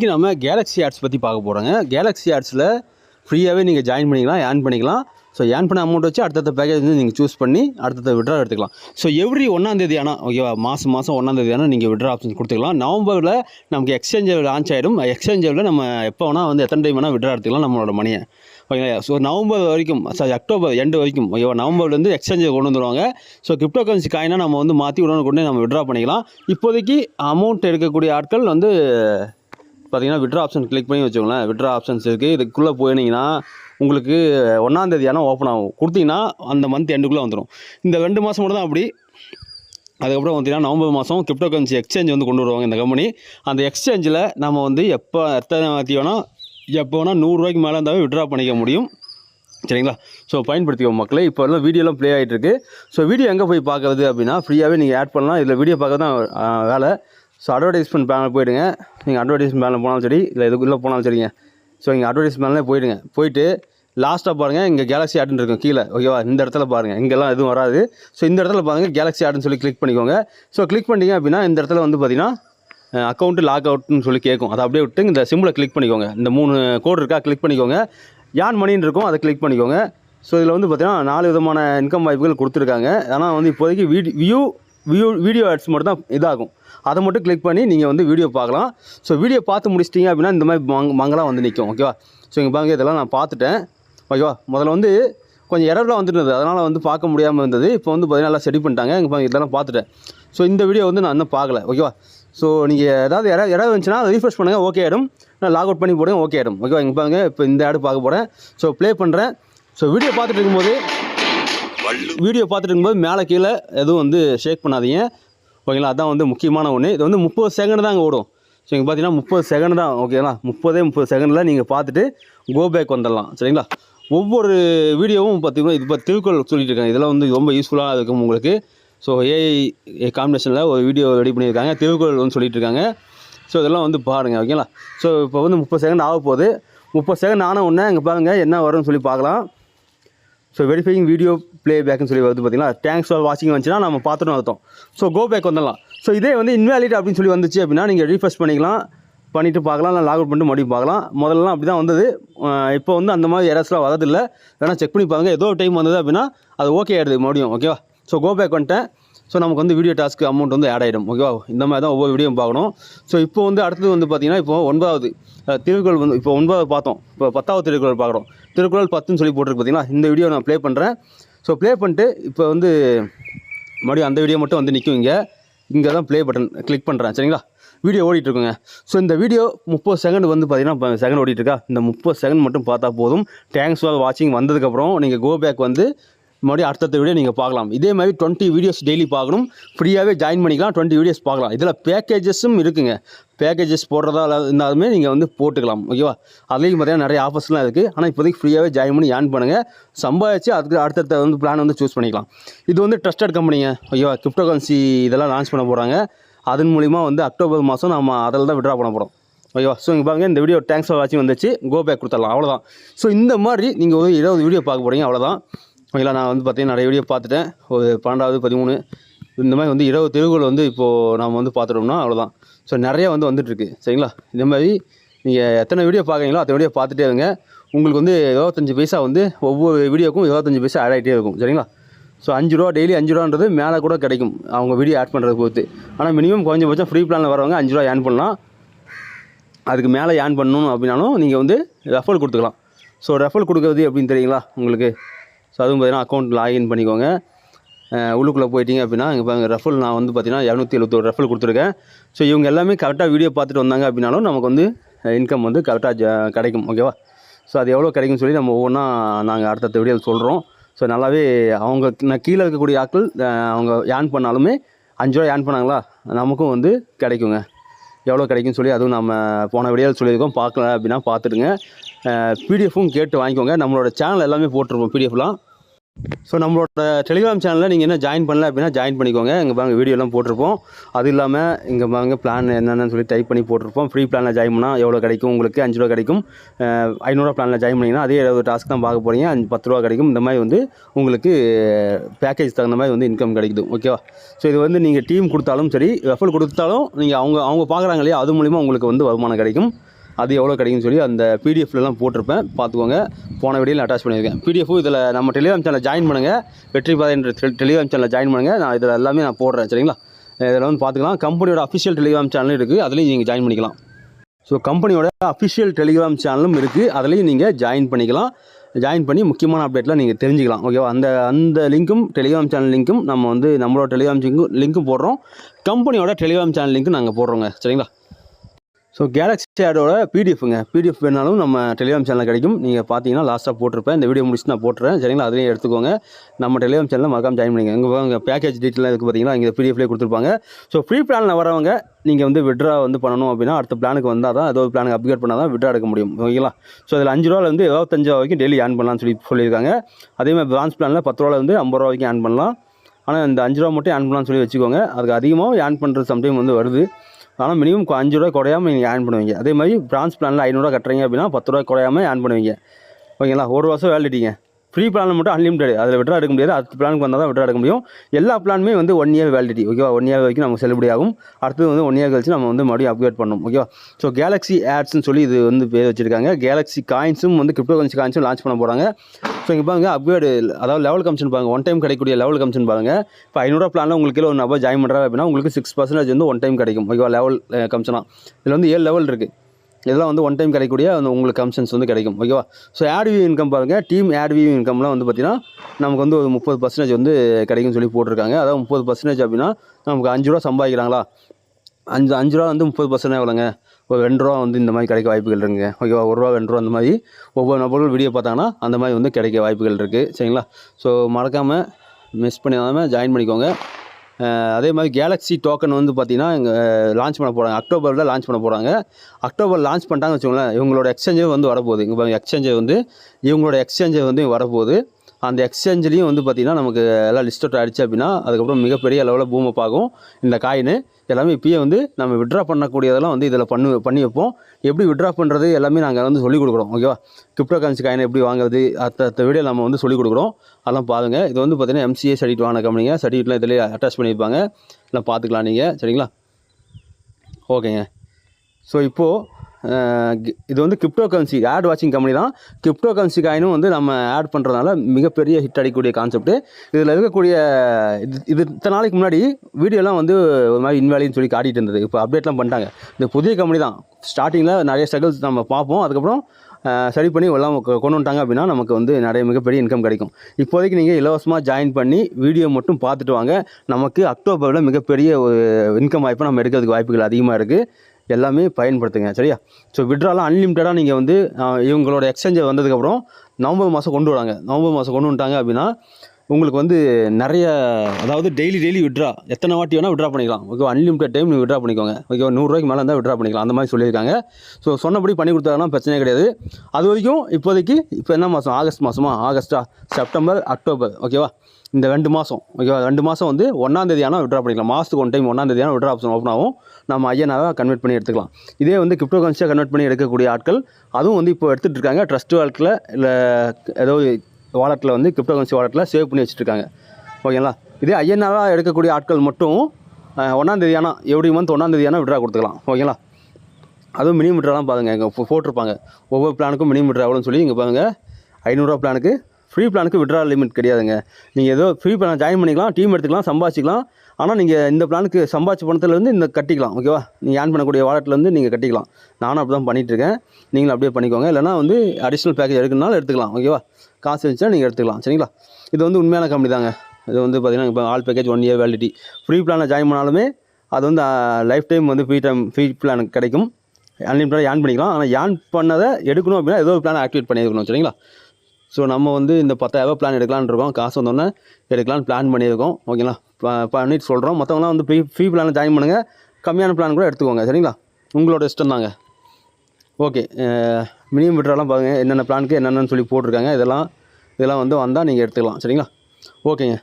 இன்றைக்கி நம்ம Galaxy ads பற்றி பார்க்க போகிறோங்க கேலக்ஸி ஆட்ஸில் ஃப்ரீயாகவே நீங்கள் ஜாயின் பண்ணிக்கலாம் ஏர்ன் பண்ணிக்கலாம். ஸோ ஏர்ன் பண்ண அமௌண்ட் வச்சு அடுத்தடுத்த பேக்கேஜ் வந்து நீங்கள் சூஸ் பண்ணி அடுத்தடுத்த விட்ரா எடுத்துக்கலாம். ஸோ எவ்ரி ஒன்றாந்தேதி ஆனால் ஓகேவா மாதம் மாதம் ஒன்றாந்தேதி ஆனால் நீங்கள் விட்ரா ஆப்ஷன் கொடுத்துக்கலாம். நவம்பரில் நமக்கு எக்ஸ்சேஞ்ச் லான்ச் ஆகிடும் எக்ஸ்சேஞ்சில் நம்ம எப்போ வேணால் வந்து எத்தனை டைம் வேணால் விட்ரா எடுத்துக்கலாம் நம்மளோட மணியை ஓகேங்களா ஸோ நவம்பர் வரைக்கும் சாரி அக்டோபர் எண்டு வரைக்கும் ஓகேவா நவம்பர்லேருந்து எக்ஸ்சேஞ்சை கொண்டு வந்துருவாங்க. ஸோ கிரிப்டோ கரன்சி காயினாக நம்ம வந்து மாற்றி உடனே கொண்டு நம்ம விட்ரா பண்ணிக்கலாம். இப்போதைக்கு அமௌண்ட் எடுக்கக்கூடிய ஆட்கள் வந்து பார்த்தீங்கன்னா விட்ரா ஆப்ஷன் கிளிக் பண்ணி வச்சுக்கோங்களேன். விட்ரா ஆப்ஷன்ஸ் இருக்குது இதுக்குள்ளே போனீங்கன்னா உங்களுக்கு ஒன்றாந்தேதி ஆனால் ஓப்பன் ஆகும். கொடுத்தீங்கன்னா அந்த மந்த் எண்டுக்குள்ளே வந்துடும் இந்த ரெண்டு மாதம் மட்டும் தான் அப்படி. அதுக்கப்புறம் பார்த்தீங்கன்னா நவம்பர் மாதம் கிரிப்டோ கரன்சி எக்ஸ்சேஞ்ச் வந்து கொண்டு வருவாங்க இந்த கம்பெனி அந்த எக்ஸ்சேஞ்சில் நம்ம வந்து எப்போ எத்தனை மாற்றி வேணால் எப்போ வேணால் நூறுரூவாய்க்கு மேலே இருந்தாவே விட்ரா பண்ணிக்க முடியும். சரிங்களா? ஸோ பயன்படுத்திக்கோ மக்களே. இப்போ எல்லாம் வீடியோலாம் ப்ளே ஆகிட்டு இருக்கு. ஸோ வீடியோ எங்கே போய் பார்க்குறது அப்படின்னா ஃப்ரீயாகவே நீங்கள் ஆட் பண்ணலாம். இதில் வீடியோ பார்க்க தான் வேலை. ஸோ அட்வர்டைஸ்மெண்ட் பேனல் போயிடுங்க. நீங்கள் அட்வர்டைஸ்மெண்ட் பேனல் போனாலும் சரி இல்லை இதுக்குள்ளே போனாலும் சரிங்க. ஸோ இங்கே அட்வர்டைஸ்மெண்ட்லேயே போயிடுங்க. போயிட்டு லாஸ்ட்டாக பாருங்கள் இங்கே கேலக்ஸி ஆட்னு இருக்கும் கீழே. ஓகேவா இந்த இடத்துல பாருங்கள் இங்கெல்லாம் எதுவும் வராது. ஸோ இந்த இடத்துல பாருங்கள் கேலக்ஸி ஆட்னு சொல்லி கிளிக் பண்ணிக்கோங்க. ஸோ கிளிக் பண்ணிட்டீங்க அப்படின்னா இந்த இடத்துல வந்து பார்த்தீங்கன்னா அக்கௌண்ட்டு லாக் அவுட்னு சொல்லி கேட்கும். அதை அப்படியே விட்டு இந்த சிம்பிளை கிளிக் பண்ணிக்கோங்க. இந்த மூணு கோடு இருக்கா கிளிக் பண்ணிக்கோங்க. யான் மணின்னு இருக்கும் அதை கிளிக் பண்ணிக்கோங்க. ஸோ இதில் வந்து பார்த்தீங்கன்னா நாலு விதமான இன்கம் வாய்ப்புகள் கொடுத்துருக்காங்க. ஆனால் வந்து இப்போதைக்கு video view view video ads மட்டும் தான் இதாகும். அதை மட்டும் கிளிக் பண்ணி நீங்கள் வந்து வீடியோ பார்க்கலாம். ஸோ வீடியோ பார்த்து முடிச்சிட்டிங்க அப்படின்னா இந்த மாதிரி மங் மங்களாக வந்து நிற்கும் ஓகேவா ஸோ இங்கே பாருங்க இதெல்லாம் நான் பார்த்துட்டேன். ஓகேவா முதல்ல வந்து கொஞ்சம் எரர்லாம் வந்துட்டு இருந்தது. அதனால் வந்து பார்க்க முடியாமல் இருந்தது. இப்போ வந்து பார்த்தீங்கன்னா நல்லா செடி பண்ணிட்டாங்க. இங்கே பாருங்க இதெல்லாம் பார்த்துட்டேன். ஸோ இந்த வீடியோ வந்து நான் இன்னும் பார்க்கல ஓகேவா ஸோ நீங்கள் ஏதாவது எரா எரர் வந்துச்சுன்னா அதை ரீஃப்ரெஷ் பண்ணுங்கள் ஓகே ஆகிடும் நான் லாக் அவுட் பண்ணி போடுங்க ஓகே ஆகிடும் ஓகேவா இங்கே பாருங்க இப்போ இந்த ஆடு பார்க்க போகிறேன் ஸோ ப்ளே பண்ணுறேன் ஸோ வீடியோ பார்த்துட்டு இருக்கும்போது வீடியோ பார்த்துட்டு இருக்கும்போது மேலே கீழே எதுவும் வந்து ஷேக் பண்ணாதீங்க. ஓகேங்களா? அதான் வந்து முக்கியமான ஒன்று இது வந்து முப்பது செகண்ட் தான் ஓடும். ஸோ இங்கே பார்த்தீங்கன்னா முப்பது செகண்ட் தான் ஓகேங்களா? முப்பதே முப்பது செகண்டில் நீங்கள் பார்த்துட்டு கோ பேக் வந்துடலாம். சரிங்களா? ஒவ்வொரு வீடியோவும் பார்த்தீங்கன்னா இது இப்போ திருக்குறள் சொல்லிட்டு இருக்காங்க. இதெல்லாம் வந்து ரொம்ப யூஸ்ஃபுல்லாக இருக்கும் உங்களுக்கு. ஸோ ஏஐ காம்பினேஷனில் ஒரு வீடியோ ரெடி பண்ணியிருக்காங்க. திருக்குறள் வந்து சொல்லிட்டு இருக்காங்க. ஸோ இதெல்லாம் வந்து பாருங்கள் ஓகேங்களா? ஸோ இப்போ வந்து முப்பது செகண்ட் ஆக போகுது. முப்பது செகண்ட் ஆன உடனே இங்கே பாருங்கள் என்ன வரும்னு சொல்லி பார்க்கலாம். ஸோ வெரிஃபைங் வீடியோ ப்ளே பேக்னு சொல்லி வருது பார்த்தீங்களா தேங்க்ஸ் ஃபார் வாட்சிங் வந்துச்சுன்னா நம்ம பார்த்துட்டு அர்த்தம். ஸோ கோ பேக் வந்துடலாம். ஸோ இதே வந்து இன்வேலிட் அப்படின்னு சொல்லி வந்துச்சு அப்படின்னா நீங்கள் ரீஃப்ரெஷ் பண்ணிக்கலாம். பண்ணிவிட்டு பார்க்கலாம். இல்லை லாக் அவுட் பண்ணிட்டு மறுபடியும் பார்க்கலாம். முதல்லலாம் அப்படி தான் வந்தது இப்போ வந்து அந்த மாதிரி எரஸ்லாம் வரதில்லை வேணால் செக் பண்ணி பாருங்கள் ஏதோ டைம் வந்தது அப்படின்னா அது ஓகே ஆகிடுது மறுபடியும். ஓகேவா ஸோ கோ பேக் வந்துட்டேன். ஸோ நமக்கு வந்து வீடியோ டாஸ்க்கு அமௌண்ட் வந்து ஆட் ஆகிடும் ஓகேவா இந்த மாதிரி தான் ஒவ்வொரு வீடியோ பார்க்கணும். ஸோ இப்போ வந்து அடுத்தது வந்து பார்த்தீங்கன்னா இப்போ ஒன்பதாவது திருக்குறள் வந்து இப்போ ஒன்பதாவது பார்த்தோம். இப்போ பத்தாவது திருக்குறள் பார்க்குறோம். திருக்குறள் பத்துன்னு சொல்லி போட்டிருக்கு பார்த்தீங்களா? இந்த வீடியோ நான் ப்ளே பண்ணுறேன் ஸோ ப்ளே பண்ணிட்டு இப்போ வந்து மறுபடியும் அந்த வீடியோ மட்டும் வந்து நிற்கும் இங்கே. இங்கே தான் ப்ளே பட்டன் கிளிக் பண்ணுறேன் சரிங்களா? வீடியோ ஓடிட்டுருக்குங்க ஸோ இந்த வீடியோ முப்பது செகண்ட் வந்து பார்த்தீங்கன்னா செகண்ட் ஓடிட்டு இருக்கா? இந்த முப்பது செகண்ட் மட்டும் பார்த்தா போதும். தேங்க்ஸ் ஃபார் வாட்சிங் வந்ததுக்கப்புறம் நீங்கள் கோ பேக் வந்து மறுபடியும் அடுத்தடுத்த வீடியோ நீங்கள் பார்க்கலாம். இதே மாதிரி டுவெண்ட்டி வீடியோஸ் டெய்லி பார்க்கணும். ஃப்ரீயாகவே ஜாயின் பண்ணிக்கலாம். டுவெண்ட்டி வீடியோஸ் பார்க்கலாம். இதில் பேக்கேஜஸும் இருக்குங்க. பேக்கேஜஸ் போடுறதா இருந்தாலுமே நீங்கள் வந்து போட்டுக்கலாம். ஓகேவா அதுலேயும் பார்த்தீங்கன்னா நிறைய ஆஃபர்ஸ்லாம் இருக்குது ஆனால் இப்போதைக்கு ஃப்ரீயாகவே ஜாயின் பண்ணி ஏர்ன் பண்ணுங்கள் சம்பாதிச்சு அதுக்கு அடுத்தடுத்த வந்து பிளான் வந்து சூஸ் பண்ணிக்கலாம். இது வந்து ட்ரஸ்டட் கம்பெனிங்க ஓகேவா கிரிப்டோ கரன்சி இதெல்லாம் லான்ச் பண்ண போகிறாங்க அதன் மூலிமா வந்து அக்டோபர் மாதம் நம்ம அதில் தான் விட்ரா பண்ண போகிறோம் ஓகேவா ஸோ இங்கே பாருங்கள் இந்த வீடியோ தேங்க்ஸ் ஃபார் வாட்சிங் வந்துச்சு. கோ பேக் கொடுத்துடலாம். அவ்வளோதான் ஸோ இந்த மாதிரி நீங்கள் ஒரு இருபது வீடியோ பார்க்க போகிறீங்க அவ்வளோதான் ஓகேங்களா நான் வந்து பார்த்தீங்கன்னா நிறைய வீடியோ பார்த்துட்டேன். ஒரு பன்னெண்டாவது பதிமூணு இந்த மாதிரி வந்து இரவு தெருவுகள் வந்து இப்போது நாம் வந்து பார்த்துட்டோம்னா அவ்வளோதான் ஸோ நிறைய வந்து வந்துட்டுருக்கு. சரிங்களா? இந்த மாதிரி நீங்கள் எத்தனை வீடியோ பார்க்குறீங்களோ அத்தனை வீடியோ பார்த்துட்டே இருங்க. உங்களுக்கு வந்து இருபத்தஞ்சி பைசா வந்து ஒவ்வொரு வீடியோக்கும் இருபத்தஞ்சி பைசா ஆட் ஆகிட்டே இருக்கும். சரிங்களா? ஸோ அஞ்சு ரூபா டெய்லி அஞ்சு ரூபான்றது மேலே கூட கிடைக்கும். அவங்க வீடியோ ஆட் பண்ணுறது பொறுத்து. ஆனால் மினிமம் குறைஞ்சபட்சம் ஃப்ரீ பிளானில் வரவங்க அஞ்சு ரூபா ஏர்ன் பண்ணலாம். அதுக்கு மேலே ஏர்ன் பண்ணணும் அப்படின்னாலும் நீங்கள் வந்து ரெஃபல் கொடுத்துக்கலாம். ஸோ ரெஃபல் கொடுக்குறது எப்படின்னு தெரியுங்களா உங்களுக்கு? அதுவும் பார்த்தீங்கன்னா அக்கௌண்ட் லாகின் பண்ணிக்கோங்க. உள்ளுக்குள்ளே போயிட்டீங்க அப்படின்னா இங்கே பாருங்க ரெஃபல் நான் வந்து பார்த்தீங்கன்னா இரநூத்தி எழுபத்தோரு ரெஃபல் கொடுத்துருக்கேன். ஸோ இவங்க எல்லாமே கரெக்டாக வீடியோ பார்த்துட்டு வந்தாங்க அப்படின்னாலும் நமக்கு வந்து இன்கம் வந்து கரெக்டாக கிடைக்கும் ஓகேவா ஸோ அது எவ்வளோ கிடைக்கும்னு சொல்லி நம்ம ஒவ்வொன்றா நாங்கள் அடுத்தடுத்த வீடியோவில் சொல்கிறோம் ஸோ நல்லாவே அவங்க நான் கீழே இருக்கக்கூடிய ஆட்கள் அவங்க ஏர்ன் பண்ணாலுமே அஞ்சு ரூபா ஏர்ன் பண்ணாங்களா? நமக்கும் வந்து கிடைக்குங்க. எவ்வளோ கிடைக்கும்னு சொல்லி அதுவும் நம்ம போன வீடியோவில் சொல்லியிருக்கோம். பார்க்கல அப்படின்னா பார்த்துடுங்க. பிடிஎஃப்பும் கேட்டு வாங்கிக்கோங்க. நம்மளோட சேனல் எல்லாமே போட்டிருப்போம் பிடிஎஃப்லாம் ஸோ நம்மளோட டெலிகிராம் சேனலில் நீங்கள் என்ன ஜாயின் பண்ணல அப்படின்னா ஜாயின் பண்ணிக்கோங்க. இங்கே பாருங்க வீடியோலாம் போட்டிருப்போம். அது இல்லாமல் இங்கே பாருங்க பிளான் என்னென்னு சொல்லி டைப் பண்ணி போட்டிருப்போம். ஃப்ரீ பிளானில் ஜாயின் பண்ணால் எவ்வளோ கிடைக்கும்? உங்களுக்கு அஞ்சு ரூபா கிடைக்கும். ஐநூறுரூவா பிளானில் ஜாயின் பண்ணிங்கன்னா அதே ஒரு டாஸ்க் தான் பார்க்க போகிறீங்க அஞ்சு பத்து ரூபா கிடைக்கும். இந்த மாதிரி வந்து உங்களுக்கு பேக்கேஜ் தகுந்த மாதிரி வந்து இன்கம் கிடைக்குது. ஓகேவா ஸோ இது வந்து நீங்கள் டீம் கொடுத்தாலும் சரி ரெஃபர் கொடுத்தாலும் நீங்கள் அவங்க அவங்க பார்க்குறாங்க இல்லையா? அது மூலிமா உங்களுக்கு வந்து வருமானம் கிடைக்கும். அது எவ்வளோ கிடைக்குன்னு சொல்லி அந்த பிடிஎஃப்லலாம் போட்டிருப்பேன். பார்த்துக்கோங்க. போன வீடியோவில் அட்டாச் பண்ணியிருக்கேன். பிடிஎஃபும் இதில் நம்ம டெலிகிராம் சேனலில் ஜாயின் பண்ணுங்கள் வெற்றி பாதை என்ற டெலிகிராம் சேனலில் ஜாயின் பண்ணுங்கள் நான் இதில் எல்லாமே நான் போடுறேன். சரிங்களா? இதில் வந்து பார்த்துக்கலாம். கம்பெனியோட அஃபிஷியல் டெலிகிராம் சேனலும் இருக்குது அதுலேயும் நீங்கள் ஜாயின் பண்ணிக்கலாம். ஸோ கம்பெனியோட அஃபிஷியல் டெலிகிராம் சேனலும் இருக்குது அதுலேயும் நீங்கள் ஜாயின் பண்ணிக்கலாம். ஜாயின் பண்ணி முக்கியமான அப்டேட்லாம் நீங்கள் தெரிஞ்சுக்கலாம். ஓகேவா அந்த அந்த லிங்க்கும் டெலிகிராம் சேனல் லிங்க்கும் நம்ம வந்து நம்மளோட டெலிகிராம் லிங்க்கும் லிங்க்கும் போடுறோம். கம்பெனியோட டெலிகிராம் சேனல் லிங்க்கும் நாங்கள் போடுறோங்க. சரிங்களா? ஸோ கேலக்ஸி ஆடோட பிடிஎஃப்ங்க பிடிஎஃப் வேணாலும் நம்ம டெலிகிராம் சேனலில் கிடைக்கும். நீங்கள் பார்த்தீங்கன்னா லாஸ்ட்டாக போட்டிருப்பேன். இந்த வீடியோ முடிச்சு நான் போட்டுறேன். சரிங்களா? அதையும் எடுத்துக்கோங்க. நம்ம டெலிகிராம் சேனலில் மறக்காம ஜாயின் பண்ணிங்க இங்கே பேக்கேஜ் டீட்டெயிலாக இருக்குது பார்த்தீங்கன்னா இங்கே பிடிஎஃப்லேயே கொடுத்துருப்பாங்க. ஸோ ஃப்ரீ பிளானில் வரவங்க நீங்கள் வந்து விட்ரா வந்து பண்ணணும் அப்படின்னா அடுத்த பிளானுக்கு வந்தால் தான் ஏதோ ஒரு பிளானுக்கு அப்கிரேட் பண்ணால் தான் விட்ரா எடுக்க முடியும். ஓகேங்களா? ஸோ அதில் அஞ்சு வந்து இருபத்தஞ்சு ரூபா வரைக்கும் டெய்லி ஆன் பண்ணலாம்னு சொல்லி சொல்லியிருக்காங்க. அதே மாதிரி பிளானில் பத்து ரூபாலேருந்து ஐம்பது ரூபா வரைக்கும் ஆன் பண்ணலாம். ஆனால் இந்த அஞ்சு ரூபா மட்டும் ஆன் பண்ணலாம்னு சொல்லி வச்சுக்கோங்க. அதுக்கு அதிகமாக ஆன் பண்ணுறது சம்டைம் வந்து வருது. ஆனால் மினிமம் அஞ்சு ரூபா குறையாமல் நீங்கள் ஆன் பண்ணுவீங்க. அதே மாதிரி பிரான்ஸ் பிளானில் ஐநூறுரூவா கட்டுறீங்க அப்படின்னா பத்து ரூபா குறையாம ஆன் பண்ணுவீங்க. ஓகேங்களா? ஒரு வருஷம் வேலிட்டிங்க ஃப்ரீ பிளானில் மட்டும் அன்லிமிடெட் அதில் விட்ரா எடுக்க முடியாது. அடுத்த பிளானுக்கு வந்தால் தான் விட்ரா எடுக்க முடியும். எல்லா பிளானுமே வந்து ஒன் இயர் வேலிடிட்டி ஓகேவா ஒன் இயர் வரைக்கும் நமக்கு செல்லுபடி ஆகும். அடுத்தது வந்து ஒன் இயர் கழிச்சு நம்ம வந்து மறுபடியும் அப்கிரேட் பண்ணணும். ஓகேவா ஸோ கேலக்ஸி ஆட்ஸ்னு சொல்லி இது வந்து பேர் வச்சிருக்காங்க. கேலக்ஸி காயின்ஸும் வந்து கிரிப்டோ கரன்சி காயின்ஸும் லான்ச் பண்ண போகிறாங்க ஸோ இங்கே பாருங்க அப்கிரேடு அதாவது லெவல் கமிஷன் பாருங்க. ஒன் டைம் கிடைக்கக்கூடிய லெவல் கமிஷன் பாருங்க. இப்போ ஐநூறுரூவா பிளானில் உங்களுக்கு ஒரு நபர் ஜாயின் பண்ணுறாரு அப்படின்னா உங்களுக்கு சிக்ஸ் பர்சன்டேஜ் வந்து ஒன் டைம் கிடைக்கும். ஓகேவா லெவல் கமிஷனாக இதில் வந்து ஏழு லெவல் இருக்குது இதெல்லாம் வந்து ஒன் டைம் கிடைக்கக்கூடிய அந்த உங்களுக்கு கமிஷன்ஸ் வந்து கிடைக்கும். ஓகேவா ஸோ ஆட் வியூ இன்கம் பாருங்கள் டீம் ஆட் வியூ இன்கம்லாம் வந்து பார்த்திங்கன்னா நமக்கு வந்து ஒரு முப்பது பர்சன்டேஜ் வந்து கிடைக்கும்னு சொல்லி போட்டிருக்காங்க. அதாவது முப்பது பர்சன்டேஜ் அப்படின்னா நமக்கு அஞ்சு ரூபா சம்பாதிக்கிறாங்களா? அஞ்சு அஞ்சு ரூபா வந்து முப்பது பர்சன்ட் எவ்வளோங்க ஒரு ரெண்டு ரூபா வந்து இந்த மாதிரி கிடைக்க வாய்ப்புகள் இருக்குங்க. ஓகேவா ஒரு ரூபா ரெண்டு ரூபா அந்த மாதிரி ஒவ்வொரு நபர்கள் வீடியோ பார்த்தாங்கன்னா அந்த மாதிரி வந்து கிடைக்க வாய்ப்புகள் இருக்குது சரிங்களா? ஸோ மறக்காமல் மிஸ் பண்ணாமல் ஜாயின் பண்ணிக்கோங்க. அதே மாதிரி கேலக்ஸி டோக்கன் வந்து பார்த்தீங்கன்னா இங்கே லான்ச் பண்ண போகிறாங்க அக்டோபரில் லான்ச் பண்ண போகிறாங்க அக்டோபர் லான்ச் பண்ணிட்டாங்கன்னு வச்சுக்கோங்களேன் இவங்களோட எக்ஸ்சேஞ்சே வந்து வரப்போகுது. இங்கே எக்ஸ்சேஞ்சே வந்து இவங்களோட எக்ஸ்சேஞ்சே வந்து வரப்போகுது. அந்த எக்ஸ்சேஞ்சிலையும் வந்து பார்த்திங்கன்னா நமக்கு எல்லாம் லிஸ்ட் அவுட் ஆகிடுச்சு அப்படின்னா அதுக்கப்புறம் மிகப்பெரிய லெவலில் பூமப் ஆகும். இந்த காயின் எல்லாமே இப்போயே வந்து நம்ம விட்ரா பண்ணக்கூடியதெல்லாம் வந்து இதில் பண்ணி பண்ணி வைப்போம். எப்படி விட்ரா பண்ணுறது எல்லாமே நாங்கள் வந்து சொல்லிக் கொடுக்குறோம் ஓகேவா கிரிப்டோ கரன்சி காயினை எப்படி வாங்குறது அடுத்த அடுத்த வீடியோ நம்ம வந்து சொல்லிக் கொடுக்குறோம். அதெல்லாம் பாருங்கள் இது வந்து பார்த்தீங்கன்னா எம்சிஏ சர்டிஃபிகேட் வாங்கின கம்பெனிங்க சர்டிஃபிகேட்லாம் இதிலே அட்டாச் பண்ணியிருப்பாங்க. எல்லாம் பார்த்துக்கலாம் நீங்கள் சரிங்களா? ஓகேங்க. ஸோ இப்போது இது வந்து கிரிப்டோ கரன்சி ஆட் வாட்சிங் கம்பெனி தான். கிரிப்டோ கரன்சி காயினும் வந்து நம்ம ஆட் பண்ணுறதுனால மிகப்பெரிய ஹிட் அடிக்கக்கூடிய கான்செப்ட் இதில் இருக்கக்கூடிய இது இது இத்தனை நாளைக்கு முன்னாடி வீடியோலாம் வந்து ஒரு மாதிரி இன்வேலின்னு சொல்லி காட்டிகிட்டு இருந்தது. இப்போ அப்டேட்லாம் பண்ணிட்டாங்க. இந்த புதிய கம்பெனி தான். ஸ்டார்டிங்கில் நிறைய ஸ்ட்ரகிள்ஸ் நம்ம பார்ப்போம். அதுக்கப்புறம் சரி பண்ணி எல்லாம் கொ- கொண்டு வந்துட்டாங்க அப்படின்னா நமக்கு வந்து நிறைய மிகப்பெரிய இன்கம் கிடைக்கும். இப்போதைக்கு நீங்கள் இலவசமாக ஜாயின் பண்ணி வீடியோ மட்டும் பார்த்துட்டு வாங்க. நமக்கு அக்டோபரில் மிகப்பெரிய ஒரு இன்கம் வாய்ப்பை நம்ம எடுக்கிறதுக்கு வாய்ப்புகள் அதிகமாக இருக்குது எல்லாமே பயன்படுத்துங்க சரியா? ஸோ விட்ராலாம் அன்லிமிட்டடாக நீங்கள் வந்து இவங்களோட எக்ஸ்சேஞ்சை வந்ததுக்கப்புறம் நவம்பர் மாதம் கொண்டு வராங்க. நவம்பர் மாதம் கொண்டு வந்துட்டாங்க அப்படின்னா உங்களுக்கு வந்து நிறைய அதாவது டெய்லி டெய்லி விட்ரா எத்தனை வாட்டி வேணால் விட்ரா பண்ணிக்கலாம். ஓகே அன்லிமிட்டட் டைம் நீங்கள் விட்ரா பண்ணிக்கோங்க. ஓகே நூறுரூவாய்க்கு மேலே இருந்தால் விட்ரா பண்ணிக்கலாம். அந்த மாதிரி சொல்லியிருக்காங்க. ஸோ சொன்னபடி பண்ணி கொடுத்தாங்கன்னா பிரச்சனையே கிடையாது. அது வரைக்கும் இப்போதைக்கு இப்போ என்ன மாதம் ஆகஸ்ட் மாதமா ஆகஸ்ட்டா செப்டம்பர் அக்டோபர் ஓகேவா இந்த ரெண்டு மாதம் ஓகேவா ரெண்டு மாதம் வந்து ஒன்றாந்தேதி ஆனால் விட்ரா பண்ணிக்கலாம். மாதத்துக்கு ஒன் டைம் ஒன்றாந்தேதி ஆனால் விட்ரா ஆப்ஷன் ஓப்பன் ஆகும். நம்ம ஐயனாக கன்வெர்ட் பண்ணி எடுத்துக்கலாம். இதே வந்து கிரிப்டோ கரன்சியாக கன்வெர்ட் பண்ணி எடுக்கக்கூடிய ஆட்கள் அதுவும் வந்து இப்போ எடுத்துகிட்டு இருக்காங்க. ட்ரஸ்ட் வாலெட்டில் இல்லை ஏதோ வாலெட்டில் வந்து கிரிப்டோ கரன்சி வாலெட்டில் சேவ் பண்ணி வச்சுருக்காங்க ஓகேங்களா இதே ஐயனாவாக எடுக்கக்கூடிய ஆட்கள் மட்டும் ஒன்றாந்தேதி ஆனால் எவ்ரி மந்த் ஒன்றாந்தேதி ஆனால் விட்ரா கொடுத்துக்கலாம். ஓகேங்களா அதுவும் மினி பாருங்கள் பாருங்க. இங்கே போட்டிருப்பாங்க. ஒவ்வொரு பிளானுக்கும் மினிமீட்டர் எவ்வளோன்னு சொல்லி இங்கே பாருங்கள் ஐநூறுரூவா பிளானுக்கு ஃப்ரீ பிளானுக்கு விட்ரா லிமிட் கிடையாதுங்க. நீங்கள் ஏதோ ஃப்ரீ பிளான் ஜாயின் பண்ணிக்கலாம் டீம் எடுத்துக்கலாம் சம்பாதிச்சிக்கலாம். ஆனால் நீங்கள் இந்த பிளானுக்கு சம்பாதிச்ச பணத்துலேருந்து இந்த கட்டிக்கலாம் ஓகேவா நீங்கள் ஏன் பண்ணக்கூடிய வாலெட்லேருந்து நீங்கள் கட்டிக்கலாம். நானும் அப்படி தான் பண்ணிகிட்ருக்கேன் நீங்களும் அப்படியே பண்ணிக்கோங்க. இல்லைனா வந்து அடிஷ்னல் பேக்கேஜ் எடுக்கணுனாலும் எடுத்துக்கலாம் ஓகேவா காசு இருந்துச்சுன்னா நீங்கள் எடுத்துக்கலாம் சரிங்களா? இது வந்து உண்மையான கம்பெனி தாங்க. இது வந்து பார்த்திங்கன்னா இப்போ all package one year validity free பிளானில் ஜாயின் பண்ணாலுமே அது வந்து லைஃப் டைம் வந்து ஃப்ரீ டைம் ஃப்ரீ பிளான் கிடைக்கும். அன்லிமிட்டட் ஏன் பண்ணிக்கலாம். ஆனால் ஏன் பண்ணதை எடுக்கணும் அப்படின்னா ஏதோ ஒரு பிளான் ஆக்டிவேட் பண்ணியிருக்கணும் சரிங்களா? ஸோ நம்ம வந்து இந்த பத்தாயிரரூபா பிளான் எடுக்கலான்ருக்கோம் காசு வந்தோடனே எடுக்கலாம்னு பிளான் பண்ணியிருக்கோம். ஓகேங்களா ப- பண்ணிட்டு சொல்கிறோம் மற்றவங்களாம் வந்து ஃப்ரீ ஃப்ரீ பிளானில் ஜாயின் பண்ணுங்கள் கம்மியான பிளான் கூட எடுத்துக்கோங்க. சரிங்களா? உங்களோட இஷ்டம் தாங்க. ஓகே மினிமம் விட்ரெல்லாம் பாருங்கள் என்னென்ன பிளானுக்கு என்னென்னு சொல்லி போட்டிருக்காங்க. இதெல்லாம் இதெல்லாம் வந்து வந்தால் நீங்கள் எடுத்துக்கலாம். சரிங்களா? ஓகேங்க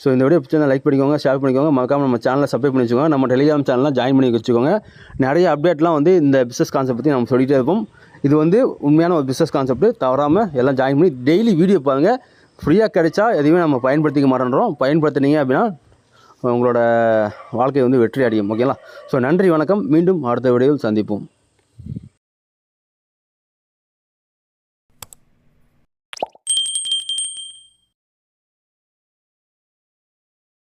ஸோ இந்த வீடியோ பிடிச்சா லைக் பண்ணிக்கோங்க ஷேர் பண்ணிக்கோங்க. மறக்காமல் நம்ம சேனலை சப்ஸ்கிரைப் பண்ணி வச்சுக்கோங்க. நம்ம டெலிகிராம் சேனலில் ஜாயின் பண்ணி வச்சுக்கோங்க. நிறைய அப்டேட்லாம் வந்து இந்த பிஸ்னஸ் கான்செப்ட் பற்றி நம்ம சொல்லிகிட்டே இருப்போம். இது வந்து உண்மையான ஒரு பிஸ்னஸ் கான்செப்ட் தவறாமல் எல்லாம் ஜாயின் பண்ணி டெய்லி வீடியோ பாருங்கள் ஃப்ரீயாக கிடைச்சா எதுவுமே நம்ம பயன்படுத்திக்க மாட்டேன்றோம். பயன்படுத்தினீங்க அப்படின்னா உங்களோட வாழ்க்கை வந்து வெற்றி அடையும். ஓகேங்களா ஸோ நன்றி வணக்கம். மீண்டும் அடுத்த வீடியோவில் சந்திப்போம்.